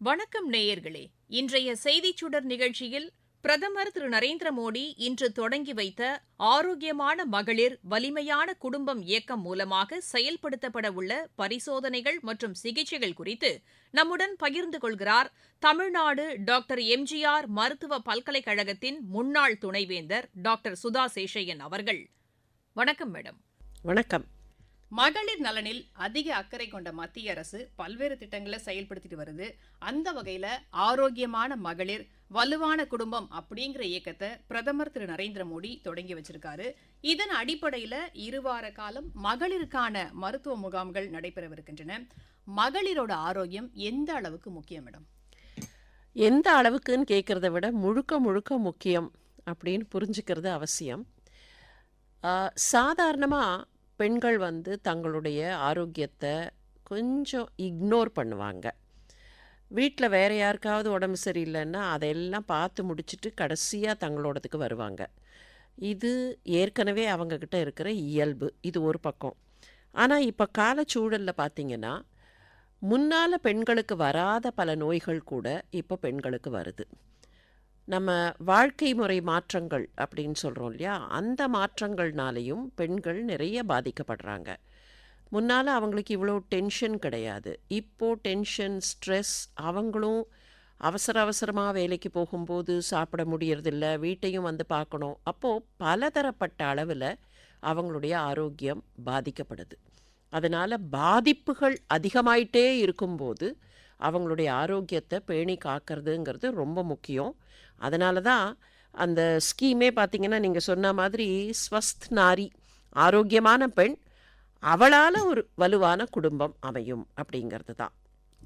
வணக்கம் நேயர்களே. இன்றைய செய்திச் சுடர் நிகழ்ச்சியில் பிரதமர் திரு நரேந்திர மோடி இன்று தொடங்கி வைத்த ஆரோக்கியமான மகளிர் வலிமையான குடும்பம் இயக்கம் மூலமாக செயல்படுத்தப்பட உள்ள பரிசோதனைகள் மற்றும் சிகிச்சைகள் குறித்து நம்முடன் பகிர்ந்து கொள்கிறார் தமிழ்நாடு டாக்டர் எம்ஜிஆர் மருத்துவ பல்கலைக்கழகத்தின் முன்னாள் துணைவேந்தர் டாக்டர் சுதா சேஷையன் அவர்கள். வணக்கம் மேடம். வணக்கம். மகளிர் நலனில் அதிக அக்கறை கொண்ட மத்திய அரசு பல்வேறு திட்டங்களை செயல்படுத்திட்டு வருது. அந்த வகையில ஆரோக்கியமான மகளிர் வலுவான குடும்பம் அப்படிங்கிற இயக்கத்தை பிரதமர் திரு. நரேந்திர மோடி தொடங்கி வச்சிருக்காரு. இதன் அடிப்படையில இருவார காலம் மகளிருக்கான மருத்துவ முகாம்கள் நடைபெறவிருக்கின்றன. மகளிரோட ஆரோக்கியம் எந்த அளவுக்கு முக்கியம் இடம் எந்த அளவுக்குன்னு கேட்குறத விட முழுக்க முழுக்க முக்கியம் அப்படின்னு புரிஞ்சுக்கிறது அவசியம். சாதாரணமாக பெண்கள் வந்து தங்களுடைய ஆரோக்கியத்தை கொஞ்சம் இக்னோர் பண்ணுவாங்க. வீட்டில் வேறு யாருக்காவது உடம்பு சரியில்லைன்னா அதையெல்லாம் பார்த்து முடிச்சுட்டு கடைசியாக தங்களோடதுக்கு வருவாங்க. இது ஏற்கனவே அவங்கக்கிட்ட இருக்கிற இயல்பு. இது ஒரு பக்கம். ஆனால் இப்போ காலச்சூழலில் பார்த்திங்கன்னா முன்னால் பெண்களுக்கு வராத பல நோய்கள் கூட இப்போ பெண்களுக்கு வருது. நம்ம வாழ்க்கை முறை மாற்றங்கள் அப்படின்னு சொல்கிறோம் இல்லையா? அந்த மாற்றங்கள்னாலையும் பெண்கள் நிறைய பாதிக்கப்படுறாங்க. முன்னால் அவங்களுக்கு இவ்வளோ டென்ஷன் கிடையாது. இப்போது டென்ஷன் ஸ்ட்ரெஸ் அவங்களும் அவசர அவசரமாக வேலைக்கு போகும்போது சாப்பிட முடியறதில்ல வீட்டையும் வந்து பார்க்கணும். அப்போது பலதரப்பட்ட அளவில் அவங்களுடைய ஆரோக்கியம் பாதிக்கப்படுது. அதனால் பாதிப்புகள் அதிகமாயிட்டே இருக்கும்போது அவங்களுடைய ஆரோக்கியத்தை பேணி காக்கிறதுங்கிறது ரொம்ப முக்கியம். அதனால தான் அந்த ஸ்கீமே பார்த்திங்கன்னா நீங்கள் சொன்ன மாதிரி ஸ்வஸ்த் நாரி ஆரோக்கியமான பெண் அவளால் ஒரு வலுவான குடும்பம் அமையும் அப்படிங்கிறது தான்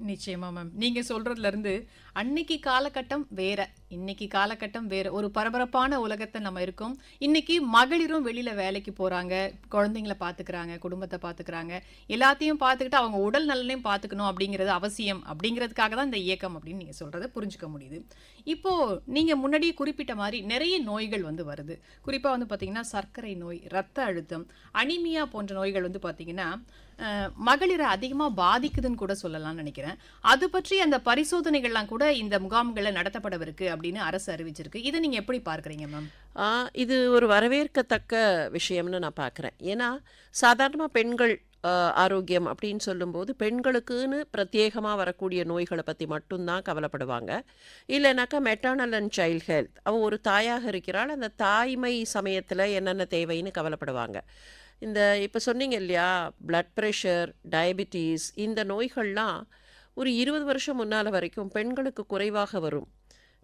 நிச்சயமா மேம் நீங்க சொல்றதுல இருந்து அன்னைக்கு காலகட்டம் வேற. இன்னைக்கு காலகட்டம் வேற. ஒரு பரபரப்பான உலகத்தை நம்ம இருக்கோம். இன்னைக்கு மகளிரும் வெளியில வேலைக்கு போறாங்க. குழந்தைங்களை பாத்துக்கிறாங்க குடும்பத்தை பாத்துக்கிறாங்க. எல்லாத்தையும் பார்த்துக்கிட்டு அவங்க உடல் நலனையும் பார்த்துக்கணும் அப்படிங்கிறது அவசியம் அப்படிங்கிறதுக்காக தான் இந்த இயக்கம் அப்படின்னு நீங்க சொல்றதை புரிஞ்சுக்க முடியுது. இப்போ நீங்க முன்னாடியே குறிப்பிட்ட மாதிரி நிறைய நோய்கள் வந்து வருது. குறிப்பா வந்து பாத்தீங்கன்னா சர்க்கரை நோய் ரத்த அழுத்தம் அனிமியா போன்ற நோய்கள் வந்து பாத்தீங்கன்னா மகளிரை அதிகமாக பாதிக்குதுன்னு கூட சொல்லலாம்னு நினைக்கிறேன். அது பற்றி அந்த பரிசோதனைகள்லாம் கூட இந்த முகாம்களில் நடத்தப்படவிருக்கு அப்படின்னு அரசு அறிவிச்சிருக்கு. இதை நீங்கள் எப்படி பார்க்குறீங்க மேம்? இது ஒரு வரவேற்கத்தக்க விஷயம்னு நான் பார்க்குறேன். ஏன்னா சாதாரணமாக பெண்கள் ஆரோக்கியம் அப்படின்னு சொல்லும்போது பெண்களுக்குன்னு பிரத்யேகமாக வரக்கூடிய நோய்களை பற்றி மட்டும்தான் கவலைப்படுவாங்க. இல்லைனாக்கா மெட்டர்னல் அண்ட் சைல்ட் ஹெல்த் அவள் ஒரு தாயாக இருக்கிறாள். அந்த தாய்மை சமயத்தில் என்னென்ன தேவைன்னு கவலைப்படுவாங்க. இந்த இப்போ சொன்னீங்க இல்லையா ப்ளட் ப்ரெஷர் டயபிட்டிஸ் இந்த நோய்கள்லாம் ஒரு இருபது வருஷம் முன்னால் வரைக்கும் பெண்களுக்கு குறைவாக வரும்.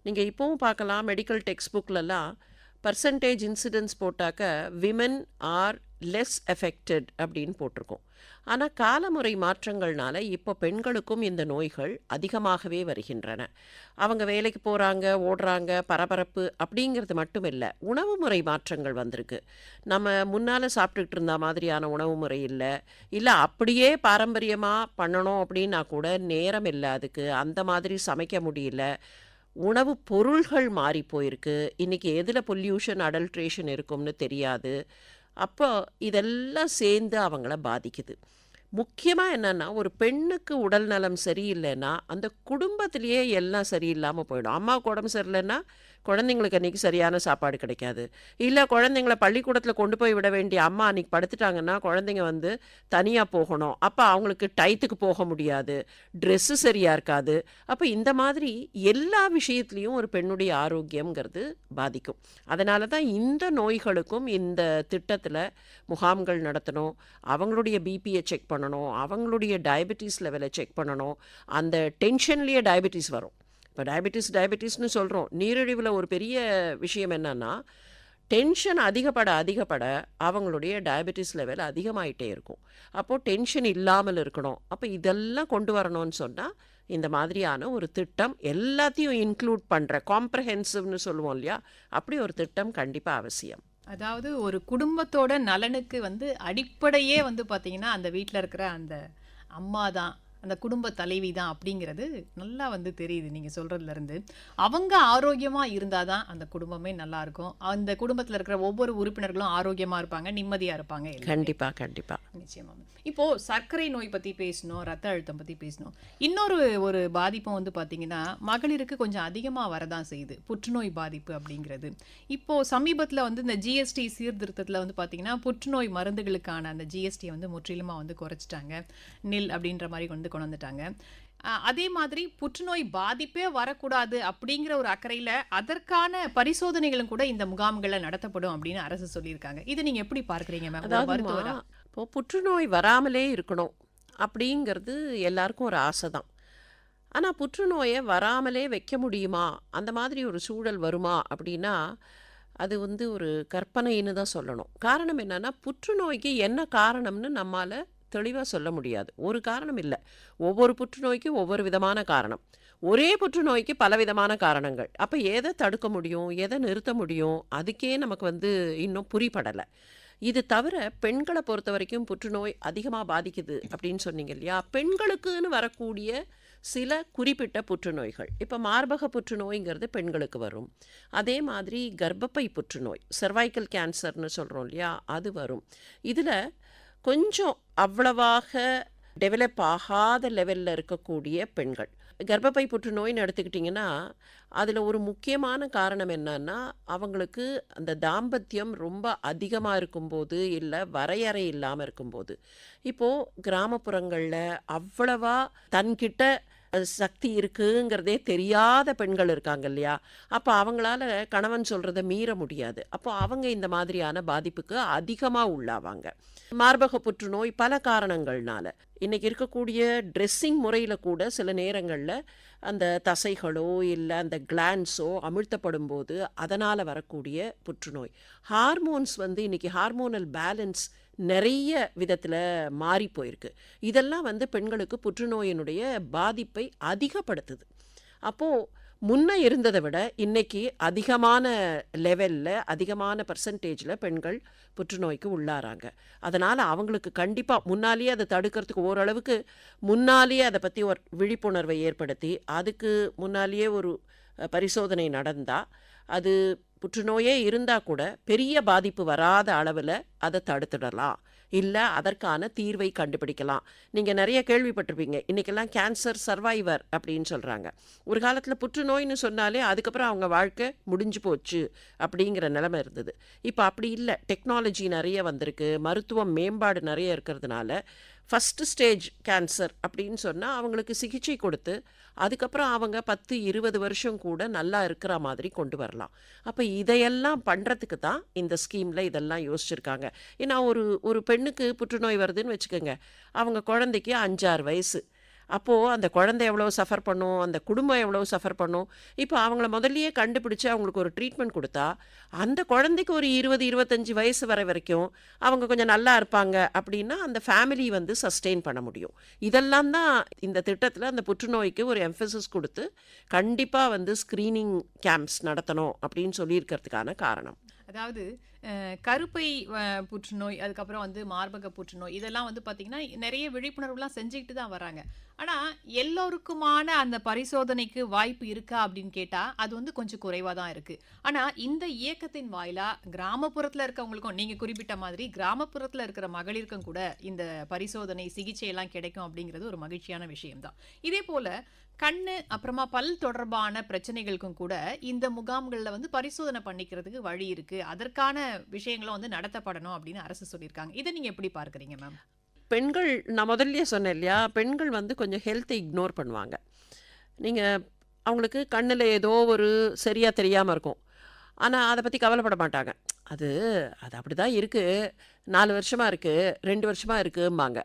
நீங்கள் இப்போவும் பார்க்கலாம் மெடிக்கல் டெக்ஸ்ட் புக்லலாம் பர்சன்டேஜ் இன்சிடென்ட்ஸ் போட்டாக்க விமன் ஆர் லெஸ் எஃபெக்டட் அப்படின்னு போட்டிருக்கோம். ஆனால் காலமுறை மாற்றங்கள்னால இப்போ பெண்களுக்கும் இந்த நோய்கள் அதிகமாகவே வருகின்றன. அவங்க வேலைக்கு போகிறாங்க ஓடுறாங்க பரபரப்பு அப்படிங்கிறது மட்டும் இல்லை உணவு முறை மாற்றங்கள் வந்திருக்கு. நம்ம முன்னால் சாப்பிட்டுக்கிட்டு இருந்த மாதிரியான உணவு முறை இல்லை. இல்லை அப்படியே பாரம்பரியமாக பண்ணணும் அப்படின்னா கூட நேரம் இல்லை அதுக்கு. அந்த மாதிரி சமைக்க முடியல. உணவு பொருள்கள் மாறி போயிருக்கு. இன்றைக்கி எதில் பொல்யூஷன் அடல்ட்ரேஷன் இருக்கும்னு தெரியாது. அப்போ இதெல்லாம் சேர்ந்து அவங்கள பாதிக்குது. முக்கியமாக என்னென்னா ஒரு பெண்ணுக்கு உடல் நலம் சரியில்லைன்னா அந்த குடும்பத்திலேயே எல்லாம் சரியில்லாமல் போயிடும். அம்மாவுக்கு உடம்பு சரியில்லைன்னா குழந்தைங்களுக்கு அன்றைக்கி சரியான சாப்பாடு கிடைக்காது. இல்லை குழந்தைங்கள பள்ளிக்கூடத்தில் கொண்டு போய் விட வேண்டிய அம்மா அன்றைக்கி படுத்துட்டாங்கன்னா குழந்தைங்க வந்து தனியாக போகணும். அப்போ அவங்களுக்கு டயத்துக்கு போக முடியாது. ட்ரெஸ்ஸு சரியாக இருக்காது. அப்போ இந்த மாதிரி எல்லா விஷயத்துலேயும் ஒரு பெண்ணுடைய ஆரோக்கியம்ங்கிறது பாதிக்கும். அதனால தான் இந்த நோய்களுக்கும் இந்த திட்டத்தில் முகாம்கள் நடத்தணும். அவங்களுடைய பிபியை செக் பண்ணணும். அவங்களுடைய டயபெட்டிஸ் லெவலை செக் பண்ணணும் அந்த டென்ஷன்லேயே டயபெட்டிஸ் வரும். இப்போ டயபெட்டிஸ் டயபெட்டிஸ்னு சொல்கிறோம் நீரிழிவில் ஒரு பெரிய விஷயம் என்னன்னா டென்ஷன் அதிகப்பட அதிகப்பட அவங்களுடைய டயபெட்டிஸ் லெவல் அதிகமாயிட்டே இருக்கும். அப்போது டென்ஷன் இல்லாமல் இருக்கணும். அப்போ இதெல்லாம் கொண்டு வரணும்னு சொன்னால் இந்த மாதிரியான ஒரு திட்டம் எல்லாத்தையும் இன்க்ளூட் பண்ணுற காம்ப்ரஹென்சிவ்னு சொல்லுவோம் இல்லையா? அப்படி ஒரு திட்டம் கண்டிப்பாக அவசியம். அதாவது ஒரு குடும்பத்தோட நலனுக்கு வந்து அடிப்படையே வந்து பார்த்திங்கன்னா அந்த வீட்டில் இருக்கிற அந்த அம்மா தான் அந்த குடும்ப தலைவி தான் அப்படிங்கிறது நல்லா வந்து தெரியுது நீங்க சொல்றதுல இருந்து. அவங்க ஆரோக்கியமா இருந்தாதான் அந்த குடும்பமே நல்லா இருக்கும். அந்த குடும்பத்துல இருக்கிற ஒவ்வொரு உறுப்பினர்களும் ஆரோக்கியமா இருப்பாங்க நிம்மதியா இருப்பாங்க எல்லாருமே. கண்டிப்பா கண்டிப்பா. நிச்சயமா. இப்போ சர்க்கரை நோய் பத்தி பேசணும் ரத்த அழுத்தம் பத்தி பேசணும். இன்னொரு ஒரு பாதிப்பும் வந்து பாத்தீங்கன்னா மகளிருக்கு கொஞ்சம் அதிகமா வரதான் செய்யுது. புற்றுநோய் பாதிப்பு அப்படிங்கிறது. இப்போ சமீபத்துல வந்து இந்த ஜிஎஸ்டி சீர்திருத்தத்துல வந்து பாத்தீங்கன்னா புற்றுநோய் மருந்துகளுக்கான அந்த ஜிஎஸ்டி வந்து முற்றிலுமா வந்து குறைச்சிட்டாங்க. நில் அப்படின்ற மாதிரி கொண்டு கொண்டு வந்துட்டாங்க. அதே மாதிரி புற்றுநோய் பாதிப்பே வரக்கூடாது அப்படிங்கிற ஒரு அக்கறையில அதற்கான பரிசோதனைகளும் கூட இந்த முகாம்கள்ல நடத்தப்படும் அப்படின்னு அரசு சொல்லியிருக்காங்க. இது நீங்க எப்படி பார்க்கறீங்க மேம்? மருத்துவரா இப்போ புற்றுநோய் வராமலே இருக்கணும் அப்படிங்கிறது எல்லாருக்கும் ஒரு ஆசை தான். ஆனால் புற்றுநோயை வராமலே வைக்க முடியுமா? அந்த மாதிரி ஒரு சூழல் வருமா அப்படின்னா அது வந்து ஒரு கற்பனைன்னு தான் சொல்லணும். காரணம் என்னன்னா புற்றுநோய்க்கு என்ன காரணம்னு நம்மால் தெளிவாக சொல்ல முடியாது. ஒரு காரணம் இல்லை. ஒவ்வொரு புற்றுநோய்க்கும் ஒவ்வொரு விதமான காரணம். ஒரே புற்றுநோய்க்கு பல விதமான காரணங்கள். அப்போ எதை தடுக்க முடியும்? எதை நிறுத்த முடியும்? அதுக்கே நமக்கு வந்து இன்னும் புரிபடலை. இது தவிர பெண்களை பொறுத்த வரைக்கும் புற்றுநோய் அதிகமாக பாதிக்குது அப்படின்னு சொன்னீங்க இல்லையா? பெண்களுக்குன்னு வரக்கூடிய சில குறிப்பிட்ட புற்றுநோய்கள். இப்போ மார்பக புற்றுநோய்ங்கிறது பெண்களுக்கு வரும். அதே மாதிரி கர்ப்பப்பை புற்றுநோய் சர்வைக்கல் கேன்சர்னு சொல்கிறோம் இல்லையா? அது வரும். இதில் கொஞ்சம் அவ்வளவாக டெவலப் ஆகாத லெவலில் இருக்கக்கூடிய பெண்கள். கர்ப்பப்பை புற்றுநோய்னு எடுத்துக்கிட்டிங்கன்னா அதில் ஒரு முக்கியமான காரணம் என்னன்னா அவங்களுக்கு அந்த தாம்பத்தியம் ரொம்ப அதிகமாக இருக்கும்போது இல்லை வரையறை இல்லாமல் இருக்கும்போது. இப்போது கிராமப்புறங்களில் அவ்வளவா தன்கிட்ட சக்தி இருக்குங்கிறதே தெரியாத பெண்கள் இருக்காங்க இல்லையா? அப்போ அவங்களால கணவன் சொல்கிறத மீற முடியாது. அப்போ அவங்க இந்த மாதிரியான பாதிப்புக்கு அதிகமாக உள்ளாவாங்க. மார்பக புற்றுநோய் பல காரணங்கள்னால. இன்றைக்கி இருக்கக்கூடிய ட்ரெஸ்ஸிங் முறையில் கூட சில நேரங்களில் அந்த தசைகளோ இல்லை அந்த கிளான்ஸோ அமிழ்த்தப்படும் போது அதனால் வரக்கூடிய புற்றுநோய். ஹார்மோன்ஸ் வந்து இன்னைக்கு ஹார்மோனல் பேலன்ஸ் நிறைய விதத்தில் மாறி போயிருக்கு. இதெல்லாம் வந்து பெண்களுக்கு புற்றுநோயினுடைய பாதிப்பை அதிகப்படுத்துது. அப்போது முன்ன இருந்ததை விட இன்னைக்கு அதிகமான லெவலில் அதிகமான பர்சன்டேஜில் பெண்கள் புற்றுநோய்க்கு உள்ளாராங்க அதனால் அவங்களுக்கு கண்டிப்பாக முன்னாலேயே அதை தடுக்கிறதுக்கு ஓரளவுக்கு முன்னாலேயே அதை பற்றி ஒரு விழிப்புணர்வை ஏற்படுத்தி அதுக்கு முன்னாலேயே ஒரு பரிசோதனை நடந்தால் அது புற்றுநோயே இருந்தால் கூட பெரிய பாதிப்பு வராத அளவில் அதை தடுத்துடலாம். இல்லை அதற்கான தீர்வை கண்டுபிடிக்கலாம். நீங்கள் நிறைய கேள்விப்பட்டிருப்பீங்க. இன்றைக்கெல்லாம் கேன்சர் சர்வைவர் அப்படின்னு சொல்கிறாங்க ஒரு காலத்தில் புற்றுநோய்னு சொன்னாலே அதுக்கப்புறம் அவங்க வாழ்க்கை முடிஞ்சு போச்சு அப்படிங்கிற நிலைமை இருந்தது. இப்போ அப்படி இல்லை. டெக்னாலஜி நிறைய வந்திருக்கு. மருத்துவம் மேம்பாடு நிறைய இருக்கிறதுனால ஃபஸ்ட்டு ஸ்டேஜ் கேன்சர் அப்படின்னு சொன்னால் அவங்களுக்கு சிகிச்சை கொடுத்து அதுக்கப்புறம் அவங்க பத்து இருபது வருஷம் கூட நல்லா இருக்கிற மாதிரி கொண்டு வரலாம். அப்போ இதையெல்லாம் பண்ணுறதுக்கு தான் இந்த ஸ்கீமில் இதெல்லாம் யோசிச்சிருக்காங்க. ஏன்னா ஒரு ஒரு பெண்ணுக்கு புற்றுநோய் வருதுன்னு வச்சுக்கோங்க. அவங்க குழந்தைக்கு அஞ்சாறு வயசு. அப்போது அந்த குழந்தை எவ்வளோ சஃபர் பண்ணும் அந்த குடும்பம் எவ்வளோ சஃபர் பண்ணும்? இப்போ அவங்கள முதல்லையே கண்டுபிடிச்சு அவங்களுக்கு ஒரு ட்ரீட்மெண்ட் கொடுத்தா அந்த குழந்தைக்கு ஒரு இருபது இருபத்தஞ்சி வயசு வர வரைக்கும் அவங்க கொஞ்சம் நல்லா இருப்பாங்க அப்படின்னா அந்த ஃபேமிலி வந்து சஸ்டெயின் பண்ண முடியும். இதெல்லாம் தான் இந்த திட்டத்தில் அந்த புற்றுநோய்க்கு ஒரு எம்ஃபசிஸ் கொடுத்து கண்டிப்பாக வந்து ஸ்க்ரீனிங் கேம்ப்ஸ் நடத்தணும் அப்படின்னு சொல்லியிருக்கிறதுக்கான காரணம். அதாவது கருப்பை புற்றுநோய் அதுக்கப்புறம் வந்து மார்பக புற்றுநோய் இதெல்லாம் வந்து பார்த்தீங்கன்னா நிறைய விழிப்புணர்வுலாம் செஞ்சுக்கிட்டு தான் வராங்க ஆனால் எல்லோருக்குமான அந்த பரிசோதனைக்கு வாய்ப்பு இருக்கா அப்படின்னு கேட்டால் அது வந்து கொஞ்சம் குறைவாக தான் இருக்குது ஆனால் இந்த இயக்கத்தின் வாயிலாக கிராமப்புறத்தில் இருக்கவங்களுக்கும் நீங்கள் குறிப்பிட்ட மாதிரி கிராமப்புறத்தில் இருக்கிற மகளிருக்கும் கூட இந்த பரிசோதனை சிகிச்சையெல்லாம் கிடைக்கும் அப்படிங்கிறது ஒரு மகிழ்ச்சியான விஷயம்தான். இதே போல் கண்ணு அப்புறமா பல் தொடர்பான பிரச்சனைகளுக்கும் கூட இந்த முகாம்களில் வந்து பரிசோதனை பண்ணிக்கிறதுக்கு வழி இருக்குது அதற்கான விஷயங்களும் வந்து நடத்தப்படணும் அப்படின்னு அரசு சொல்லியிருக்காங்க. இதை நீங்கள் எப்படி பார்க்குறீங்க மேம் பெண்கள் நான் முதல்லயே சொன்னேன் இல்லையா பெண்கள் வந்து கொஞ்சம் ஹெல்த்தை இக்னோர் பண்ணுவாங்க. நீங்கள் அவங்களுக்கு கண்ணில் ஏதோ ஒரு சரியாக தெரியாமல் இருக்கும். ஆனால் அதை பற்றி கவலைப்பட மாட்டாங்க. அது அது அப்படி தான் இருக்குது நாலு வருஷமாக இருக்குது ரெண்டு வருஷமாக இருக்கும்பாங்க.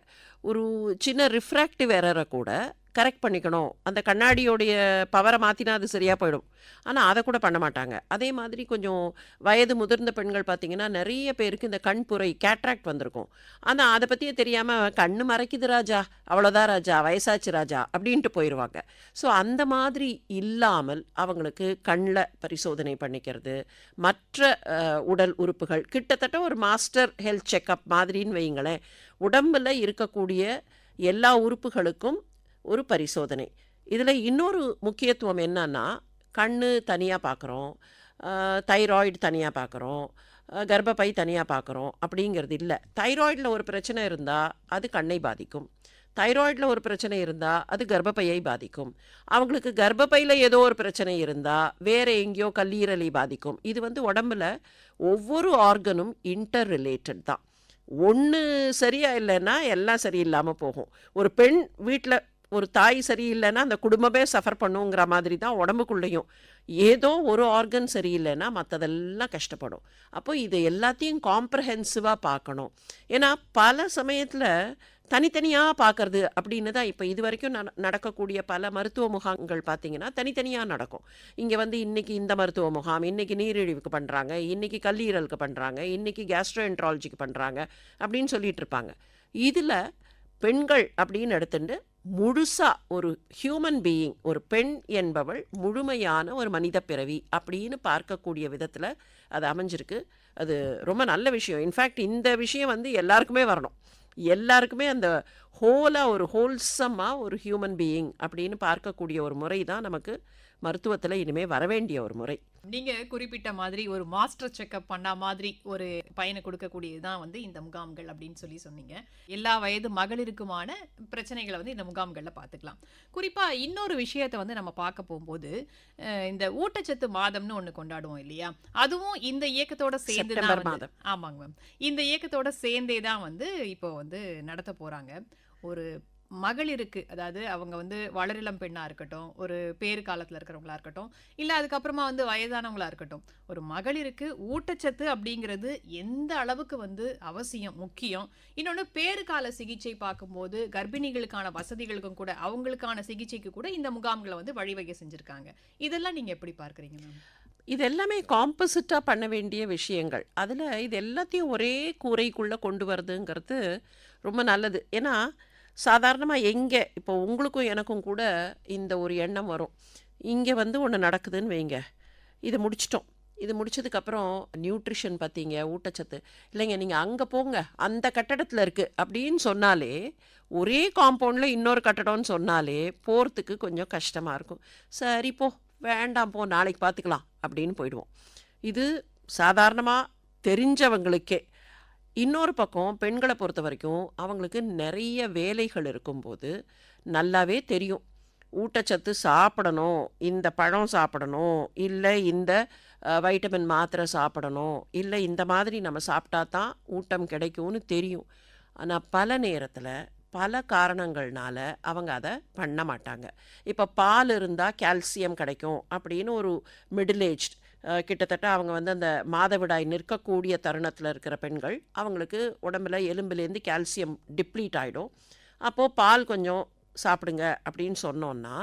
ஒரு சின்ன ரிஃப்ராக்டிவ் எரரை கூட கரெக்ட் பண்ணிக்கணும். அந்த கண்ணாடியோடைய பவரை மாற்றினா அது சரியாக போயிடும். ஆனால் அதை கூட பண்ண மாட்டாங்க. அதே மாதிரி கொஞ்சம் வயது முதிர்ந்த பெண்கள் பார்த்தீங்கன்னா நிறைய பேருக்கு இந்த கண்புரை கேட்ராக்ட் வந்திருக்கும். ஆனால் அதை பற்றியே தெரியாமல் கண் மறைக்குது ராஜா அவ்வளோதான் ராஜா வயசாச்சு ராஜா அப்படின்ட்டு போயிடுவாங்க ஸோ அந்த மாதிரி இல்லாமல் அவங்களுக்கு கண்ணில் பரிசோதனை பண்ணிக்கிறது மற்ற உடல் உறுப்புகள் கிட்டத்தட்ட ஒரு மாஸ்டர் ஹெல்த் செக்கப் மாதிரின்னு வைங்களேன் உடம்பில் இருக்கக்கூடிய எல்லா உறுப்புகளுக்கும் ஒரு பரிசோதனை. இதில் இன்னொரு முக்கியத்துவம் என்னன்னா கண் தனியாக பார்க்குறோம் தைராய்டு தனியாக பார்க்குறோம் கர்ப்பப்பை தனியாக பார்க்குறோம் அப்படிங்கிறது இல்லை. தைராய்டில் ஒரு பிரச்சனை இருந்தால் அது கண்ணை பாதிக்கும். தைராய்டில் ஒரு பிரச்சனை இருந்தால் அது கர்ப்பப்பையை பாதிக்கும். அவங்களுக்கு கர்ப்பப்பையில் ஏதோ ஒரு பிரச்சனை இருந்தால் வேறு எங்கேயோ கல்லீரலை பாதிக்கும். இது வந்து உடம்புல ஒவ்வொரு ஆர்கனும் இன்டர் ரிலேட்டட் தான். ஒன்று சரியாக இல்லைன்னா எல்லாம் சரியில்லாமல் போகும். ஒரு பெண் வீட்டில் ஒரு தாய் சரியில்லைன்னா அந்த குடும்பமே சஃபர் பண்ணுங்கிற மாதிரி தான் உடம்புக்குள்ளேயும். ஏதோ ஒரு ஆர்கன் சரியில்லைன்னா மற்றதெல்லாம் கஷ்டப்படும். அப்போ இது எல்லாத்தையும் காம்ப்ரஹென்சிவாக பார்க்கணும். ஏன்னா பல சமயத்தில் தனித்தனியாக பார்க்கறது அப்படின்னு தான் இப்போ இது வரைக்கும் நடக்கக்கூடிய பல மருத்துவ முகாம்கள் பார்த்தீங்கன்னா தனித்தனியாக நடக்கும். இங்கே வந்து இன்றைக்கி இந்த மருத்துவ முகாம் இன்றைக்கி நீரிழிவுக்கு பண்ணுறாங்க இன்றைக்கி கல்லீரலுக்கு பண்ணுறாங்க இன்றைக்கி கேஸ்ட்ரோஎன்ட்ராலஜிக்கு பண்ணுறாங்க அப்படின்னு சொல்லிட்டு இருப்பாங்க. இதில் பெண்கள் அப்படின்னு எடுத்துட்டு முழுசாக ஒரு ஹியூமன் பீயிங் ஒரு பெண் என்பவள் முழுமையான ஒரு மனித பிறவி அப்படின்னு பார்க்கக்கூடிய விதத்தில் அது அமைஞ்சிருக்கு. அது ரொம்ப நல்ல விஷயம். இன்ஃபேக்ட் இந்த விஷயம் வந்து எல்லாருக்குமே வரணும். எல்லாருக்குமே அந்த ஹோலாக ஒரு ஹோல்சமாக ஒரு ஹியூமன் பீயிங் அப்படின்னு பார்க்கக்கூடிய ஒரு முறை தான் நமக்கு மருத்துவத்தில் இனிமேல் வரவேண்டிய ஒரு முறை. நீங்க குறிப்பிட்ட மாதிரி ஒரு மாஸ்டர் செக்அப் பண்ண மாதிரி ஒரு பயனை கொடுக்கக்கூடியது தான் வந்து இந்த முகாம்கள் அப்படின்னு சொல்லி சொன்னீங்க. எல்லா வயது மகளிருக்குமான பிரச்சனைகளை வந்து இந்த முகாம்கள்ல பார்த்துக்கலாம். குறிப்பா இன்னொரு விஷயத்தை வந்து நம்ம பார்க்க போகும்போது இந்த ஊட்டச்சத்து மாதம்னு ஒண்ணு கொண்டாடுவோம் இல்லையா? அதுவும் இந்த இயக்கத்தோட சேர்ந்து தான். ஆமாங்க மேம். இந்த இயக்கத்தோட சேர்ந்தே தான் வந்து இப்போ வந்து நடத்த போறாங்க. ஒரு மகளிருக்கு அதாவது அவங்க வந்து வளரிளம் பெண்ணாக இருக்கட்டும் ஒரு பேறு காலத்தில் இருக்கிறவங்களா இருக்கட்டும் இல்லை அதுக்கப்புறமா வந்து வயதானவங்களா இருக்கட்டும். ஒரு மகளிருக்கு ஊட்டச்சத்து அப்படிங்கிறது எந்த அளவுக்கு வந்து அவசியம் முக்கியம். இன்னொன்று பேறு கால சிகிச்சை பார்க்கும்போது கர்ப்பிணிகளுக்கான வசதிகளுக்கும் கூட அவங்களுக்கான சிகிச்சைக்கு கூட இந்த முகாம்களை வந்து வழிவகை செஞ்சுருக்காங்க. இதெல்லாம் நீங்கள் எப்படி பார்க்குறீங்க மேம்? இது எல்லாமே காம்போசிட்டாக பண்ண வேண்டிய விஷயங்கள். அதில் இது எல்லாத்தையும் ஒரே கூரைக்குள்ளே கொண்டு வருதுங்கிறது ரொம்ப நல்லது. ஏன்னா சாதாரணமாக எங்கே இப்போ உங்களுக்கும் எனக்கும் கூட இந்த ஒரு எண்ணம் வரும். இங்கே வந்து ஒன்று நடக்குதுன்னு வைங்க. இது முடிச்சிட்டோம். இது முடிச்சதுக்கப்புறம் நியூட்ரிஷன் பார்த்தீங்க ஊட்டச்சத்து. இல்லைங்க நீங்கள் அங்கே போங்க அந்த கட்டடத்தில் இருக்குது அப்படின்னு சொன்னாலே ஒரே காம்பவுண்டில் இன்னொரு கட்டடம்னு சொன்னாலே போகிறதுக்கு கொஞ்சம் கஷ்டமாக இருக்கும். சரி போ வேண்டாம் போ நாளைக்கு பார்த்துக்கலாம் அப்படின்னு போயிடுவோம். இது சாதாரணமாக தெரிஞ்சவங்களுக்கே இன்னொரு பக்கம் பெண்களை பொறுத்த வரைக்கும் அவங்களுக்கு நிறைய வேலைகள் இருக்கும்போது நல்லாவே தெரியும். ஊட்டச்சத்து சாப்பிடணும் இந்த பழம் சாப்பிடணும் இல்லை இந்த வைட்டமின் மாத்திரை சாப்பிடணும் இல்லை இந்த மாதிரி நம்ம சாப்பிட்டா தான் ஊட்டம் கிடைக்கும்னு தெரியும். ஆனால் பல நேரத்தில் பல காரணங்கள்னால அவங்க அதை பண்ண மாட்டாங்க. இப்போ பால் இருந்தால் கால்சியம் கிடைக்கும் அப்படின்னு ஒரு மிடில் ஏஜ் கிட்டத்தட்ட அவங்க வந்து அந்த மாதவிடாய் நிற்கக்கூடிய தருணத்தில் இருக்கிற பெண்கள் அவங்களுக்கு உடம்புல எலும்புலேருந்து கால்சியம் டிப்ளீட் ஆகிடும் அப்போது பால் கொஞ்சம் சாப்பிடுங்க அப்படின்னு சொன்னோன்னா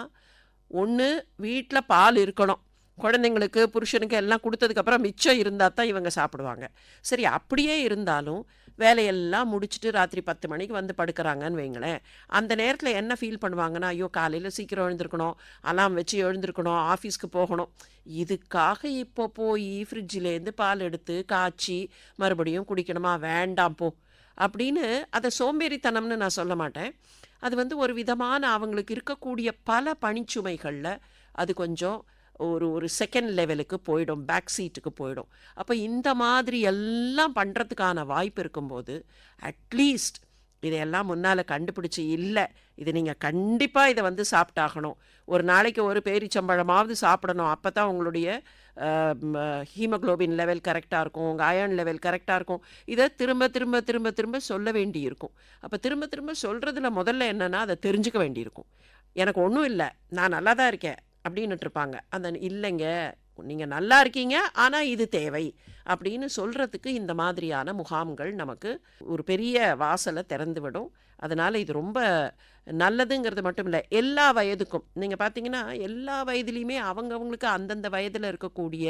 ஒன்று வீட்டில் பால் இருக்கணும். குழந்தைங்களுக்கு புருஷனுக்கு எல்லாம் கொடுத்ததுக்கப்புறம் மிச்சம் இருந்தால் தான் இவங்க சாப்பிடுவாங்க. சரி அப்படியே இருந்தாலும் வேலையெல்லாம் முடிச்சுட்டு ராத்திரி பத்து மணிக்கு வந்து படுக்கிறாங்கன்னு வைங்களேன். அந்த நேரத்தில் என்ன ஃபீல் பண்ணுவாங்கன்னா ஐயோ காலையில் சீக்கிரம் எழுந்திருக்கணும் அலாம் வச்சு எழுந்திருக்கணும் ஆஃபீஸ்க்கு போகணும். இதுக்காக இப்போ போய் ஃப்ரிட்ஜிலேருந்து பால் எடுத்து காய்ச்சி மறுபடியும் குடிக்கணுமா? வேண்டாம் போ. அப்படின்னு அதை சோம்பேறித்தனம்னு நான் சொல்ல மாட்டேன். அது வந்து ஒரு விதமான அவங்களுக்கு இருக்கக்கூடிய பல பணிச்சுமைகளில் அது கொஞ்சம் ஒரு ஒரு செகண்ட் லெவலுக்கு போயிடும் பேக் சீட்டுக்கு போயிடும். அப்போ இந்த மாதிரி எல்லாம் பண்ணுறதுக்கான வாய்ப்பு இருக்கும்போது அட்லீஸ்ட் இதையெல்லாம் முன்னால் கண்டுபிடிச்சி இல்லை இது நீங்கள் கண்டிப்பாக இதை வந்து சாப்பிட்டாகணும். ஒரு நாளைக்கு ஒரு பேரிச்சம்பழமாவது சாப்பிடணும். அப்போ தான் உங்களுடைய ஹீமோக்ளோபின் லெவல் கரெக்டாக இருக்கும். உங்கள் அயர்ன் லெவல் கரெக்டாக இருக்கும். இதை திரும்ப திரும்ப திரும்ப திரும்ப சொல்ல வேண்டியிருக்கும். அப்போ திரும்ப திரும்ப சொல்கிறதுல முதல்ல என்னென்னா அதை தெரிஞ்சுக்க வேண்டியிருக்கும். எனக்கு ஒன்றும் இல்லை. நான் நல்லா தான் இருக்கேன். அப்படின்னுட்டு இருப்பாங்க அந்த இல்லைங்க நீங்கள் நல்லா இருக்கீங்க ஆனால் இது தேவை. அப்படின்னு சொல்கிறதுக்கு இந்த மாதிரியான முகாம்கள் நமக்கு ஒரு பெரிய வாசலை திறந்து விடும் அதனால் இது ரொம்ப நல்லதுங்கிறது மட்டும் இல்லை எல்லா வயதுக்கும். நீங்கள் பார்த்தீங்கன்னா எல்லா வயதுலேயுமே அவங்கவுங்களுக்கு அந்தந்த வயதில் இருக்கக்கூடிய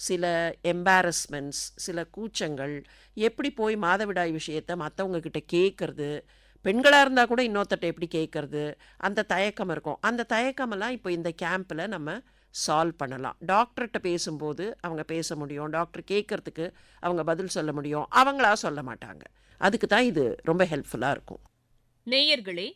சில எம்பாரஸ்மெண்ட்ஸ் சில கூச்சங்கள் எப்படி போய் மாதவிடாய் விஷயத்தை மற்றவங்கக்கிட்ட கேட்குறது பெண்களாக இருந்தால் கூட இன்னொருத்தட்ட எப்படி கேட்குறது அந்த தயக்கம் இருக்கும். அந்த தயக்கமெல்லாம் இப்போ இந்த கேம்பில் நம்ம சால்வ் பண்ணலாம். டாக்டர்கிட்ட பேசும்போது அவங்க பேச முடியும். டாக்டர் கேட்குறதுக்கு அவங்க பதில் சொல்ல முடியும். அவங்களா சொல்ல மாட்டாங்க. அதுக்கு தான் இது ரொம்ப ஹெல்ப்ஃபுல்லாக இருக்கும். நேயர்களே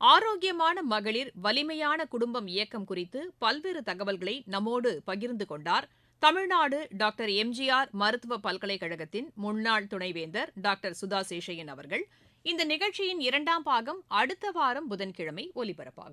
ஆரோக்கியமான மகளிர் வலிமையான குடும்பம் இயக்கம் குறித்து பல்வேறு தகவல்களை நம்மோடு பகிர்ந்து கொண்டார் தமிழ்நாடு டாக்டர் எம்ஜிஆர் மருத்துவ பல்கலைக்கழகத்தின் முன்னாள் துணைவேந்தர் டாக்டர் சுதா சேஷையன் அவர்கள். இந்த நிகழ்ச்சியின் இரண்டாம் பாகம் அடுத்த வாரம் புதன்கிழமை ஒலிபரப்பாகும்.